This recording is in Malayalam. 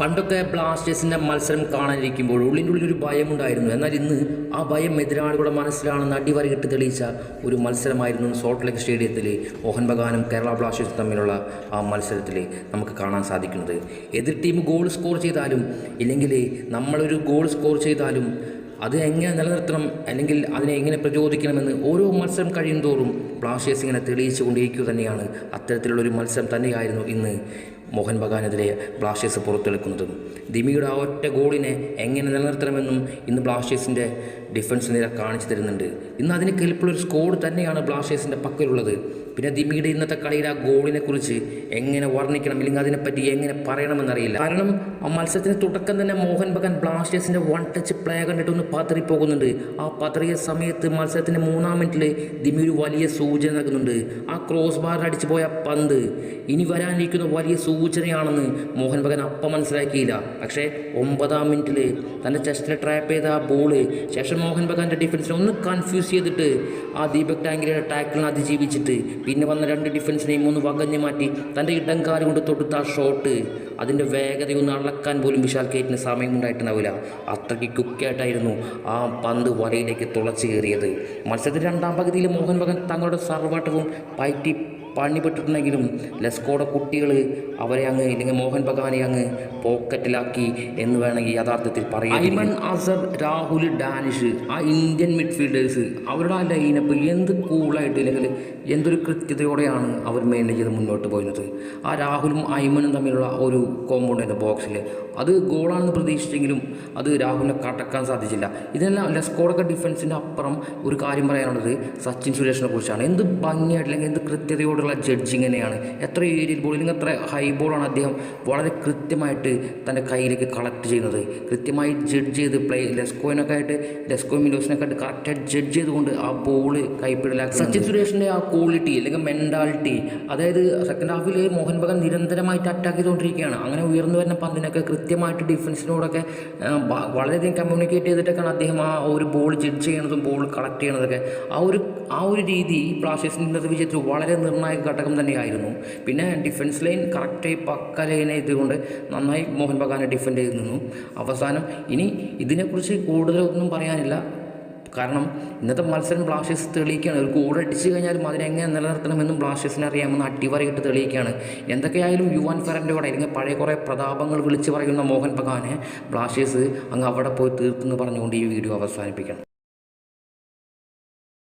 പണ്ടൊക്കെ ബ്ലാസ്റ്റേഴ്സിന്റെ മത്സരം കാണാനിരിക്കുമ്പോൾ ഉള്ളിന്റെ ഉള്ളിൽ ഒരു ഭയമുണ്ടായിരുന്നു. എന്നാൽ ഇന്ന് ആ ഭയം എതിരാളികളുടെ മനസ്സിലാണെന്ന് അടിവരയിട്ട് തെളിയിച്ച ഒരു മത്സരമായിരുന്നു സോൾട്ട് ലേക്ക് സ്റ്റേഡിയത്തിൽ മോഹൻ ബഗാനും കേരള ബ്ലാസ്റ്റേഴ്സും തമ്മിലുള്ള ആ മത്സരത്തിൽ നമുക്ക് കാണാൻ സാധിക്കുന്നത്. എതിർ ടീം ഗോൾ സ്കോർ ചെയ്താലും ഇല്ലെങ്കിൽ നമ്മളൊരു ഗോൾ സ്കോർ ചെയ്താലും അത് എങ്ങനെ നിലനിർത്തണം അല്ലെങ്കിൽ അതിനെ എങ്ങനെ പ്രചോദിക്കണമെന്ന് ഓരോ മത്സരം കഴിയും തോറും ബ്ലാസ്റ്റേഴ്സ് ഇങ്ങനെ തെളിയിച്ചു കൊണ്ടിരിക്കുക തന്നെയാണ്. അത്തരത്തിലുള്ളൊരു മത്സരം തന്നെയായിരുന്നു ഇന്ന് മോഹൻ ബഗാനെതിരെ ബ്ലാസ്റ്റേഴ്സ് പുറത്തെടുക്കുന്നതും. ദിമിയുടെ ആ ഒറ്റ ഗോളിനെ എങ്ങനെ നിലനിർത്തണമെന്നും ഇന്ന് ബ്ലാസ്റ്റേഴ്സിന്റെ ഡിഫൻസ് നിര കാണിച്ചു തരുന്നുണ്ട്. ഇന്ന് അതിന് കെൽപ്പുള്ളൊരു സ്കോഡ് തന്നെയാണ് ബ്ലാസ്റ്റേഴ്സിന്റെ പക്കലുള്ളത്. പിന്നെ ദിമിയുടെ ഇന്നത്തെ കളിയുടെ ആ ഗോളിനെ കുറിച്ച് എങ്ങനെ വർണിക്കണം? അല്ലെങ്കിൽ അതിനെപ്പറ്റി എങ്ങനെ പറയണമെന്നറിയില്ല. കാരണം ആ മത്സരത്തിന് തുടക്കം തന്നെ മോഹൻ ബഗാൻ ബ്ലാസ്റ്റേഴ്സിന്റെ വൺ ടച്ച് പ്ലേ കണ്ടിട്ട് ഒന്ന് പതറി പോകുന്നുണ്ട്. ആ പതറിയ സമയത്ത് മത്സരത്തിന്റെ മൂന്നാം മിനിറ്റിൽ ദിമി ഒരു വലിയ സൂചന നൽകുന്നുണ്ട്. ആ ക്രോസ് ബാറിൽ അടിച്ചു പോയ പന്ത് ഇനി വരാനിരിക്കുന്ന വലിയ സൂചനയാണെന്ന് മോഹൻ ബഗാൻ അപ്പം മനസ്സിലാക്കിയില്ല. പക്ഷേ ഒമ്പതാം മിനിറ്റിൽ തന്റെ ചെസ്റ്റിൽ ട്രാപ്പ് ചെയ്ത ആ ബോൾ ശേഷം മോഹൻ ബഗാന്റെ ഡിഫൻസിനെ ഒന്ന് കൺഫ്യൂസ് ചെയ്തിട്ട് ആ ദീപക് ടാങ്കിലെ ടാക്കിളിനെ അതിജീവിച്ചിട്ട് പിന്നെ വന്ന രണ്ട് ഡിഫൻസിനെയും ഒന്ന് വകഞ്ഞു മാറ്റി തന്റെ ഇടംകാലം കൊണ്ട് തൊടുത്ത ആ ഷോട്ട് അതിന്റെ വേഗതയൊന്ന് അളക്കാൻ പോലും വിശാൽ കേറ്റിന് സമയമുണ്ടായിട്ടുണ്ടാവില്ല. അത്രയ്ക്ക് കുക്കായിട്ടായിരുന്നു ആ പന്ത് വലയിലേക്ക് തുളച്ചു കയറിയത്. മത്സരത്തിന്റെ രണ്ടാം പകുതിയിൽ മോഹൻ ബഗാൻ തങ്ങളുടെ സർവാട്ടവും പയറ്റി പണിപ്പെട്ടിട്ടുണ്ടെങ്കിലും ലെസ്കോടെ കുട്ടികൾ അവരെ അങ്ങ് ഇല്ലെങ്കിൽ മോഹൻ ബഗാനെ അങ്ങ് പോക്കറ്റിലാക്കി എന്ന് വേണമെങ്കിൽ യഥാർത്ഥത്തിൽ പറയാം ഐമൻ അസർ രാഹുൽ ഡാനിഷ് ആ ഇന്ത്യൻ മിഡ്ഫീൽഡേഴ്സ് അവരുടെ ആ ലൈനപ്പ് എന്ത് കൂളായിട്ട് ഇല്ലെങ്കിൽ എന്തൊരു കൃത്യതയോടെയാണ് അവർ മാനേജ് ചെയ്ത് മുന്നോട്ട് പോയിരുന്നത്. ആ രാഹുലും ഐമനും തമ്മിലുള്ള ഒരു കോമ്പൗണ്ട് ആയിരുന്നു ബോക്സിൽ അത് ഗോളാണെന്ന് പ്രതീക്ഷിച്ചെങ്കിലും അത് രാഹുലിനെ കടക്കാൻ സാധിച്ചില്ല. ഇതെല്ലാം ലെസ്കോടൊക്കെ ഡിഫൻസിന്റെ അപ്പുറം ഒരു കാര്യം പറയാനുള്ളത് സച്ചിൻ സുരേഷിനെ കുറിച്ചാണ്. എന്ത് ഭംഗിയായിട്ട് അല്ലെങ്കിൽ എന്ത് കൃത്യതയോടുള്ള ജഡ്ജിങ് തന്നെയാണ്. എത്ര ബോൾ അല്ലെങ്കിൽ എത്ര ഹൈ ബോളാണ് അദ്ദേഹം വളരെ കൃത്യമായിട്ട് തന്റെ കയ്യിലേക്ക് കളക്ട് ചെയ്യുന്നത്. കൃത്യമായി ജഡ്ജ് ചെയ്ത് പ്ലേ ലെസ്കോയിനൊക്കെ ആയിട്ട് ലെസ്കോ മിലോസിനൊക്കെ ആയിട്ട് കറക്റ്റായിട്ട് ജഡ്ജ് ചെയ്തുകൊണ്ട് ആ ബോൾ കൈപ്പിടലാക്കി സച്ചിൻ സുരേഷിന്റെ ആ ക്വാളിറ്റി അല്ലെങ്കിൽ മെന്റാലിറ്റി അതായത് സെക്കൻഡ് ഹാഫിൽ മോഹൻ ബഗാൻ നിരന്തരമായിട്ട് അറ്റാക്ക് ചെയ്തുകൊണ്ടിരിക്കുകയാണ്. അങ്ങനെ ഉയർന്നു വരുന്ന പന്തിനൊക്കെ കൃത്യമായിട്ട് ഡിഫൻസിനോടൊക്കെ വളരെയധികം കമ്മ്യൂണിക്കേറ്റ് ചെയ്തിട്ടൊക്കെയാണ് അദ്ദേഹം ആ ഒരു ബോൾ ജഡ്ജ് ചെയ്യണതും ബോൾ കളക്ട് ചെയ്യണതൊക്കെ ആ ഒരു ആ ഒരു രീതി ബ്ലാസ്റ്റേഴ്സിന്റെ വിജയത്തിൽ വളരെ നിർണായക ഘടകം തന്നെയായിരുന്നു. പിന്നെ ഡിഫൻസ് ലൈൻ കറക്റ്റായി പക്ക ലൈനെ ഇതുകൊണ്ട് നന്നായി മോഹൻ ബഗാനെ ഡിഫെൻഡ് ചെയ്ത് നിന്നു. അവസാനം ഇനി ഇതിനെക്കുറിച്ച് കൂടുതലൊന്നും പറയാനില്ല. കാരണം ഇന്നത്തെ മത്സരം ബ്ലാസ്റ്റേഴ്സ് തെളിയിക്കുകയാണ്. ഒരു കൂടെ അടിച്ചു കഴിഞ്ഞാലും അതിനെങ്ങനെ നിലനിർത്തണമെന്നും ബ്ലാസ്റ്റേഴ്സിനെ അറിയാമെന്ന് അടിവരയിട്ട് തെളിയിക്കുകയാണ്. എന്തൊക്കെയായാലും യുവാൻ ഫെറന്റെയോടെ അല്ലെങ്കിൽ പഴയ കുറേ പ്രതാപങ്ങൾ വിളിച്ചു പറയുന്ന മോഹൻ ബഗാനെ ബ്ലാസ്റ്റേഴ്സ് അങ്ങ് അവിടെ പോയി തീർത്തെന്ന് പറഞ്ഞുകൊണ്ട് ഈ വീഡിയോ അവസാനിപ്പിക്കണം.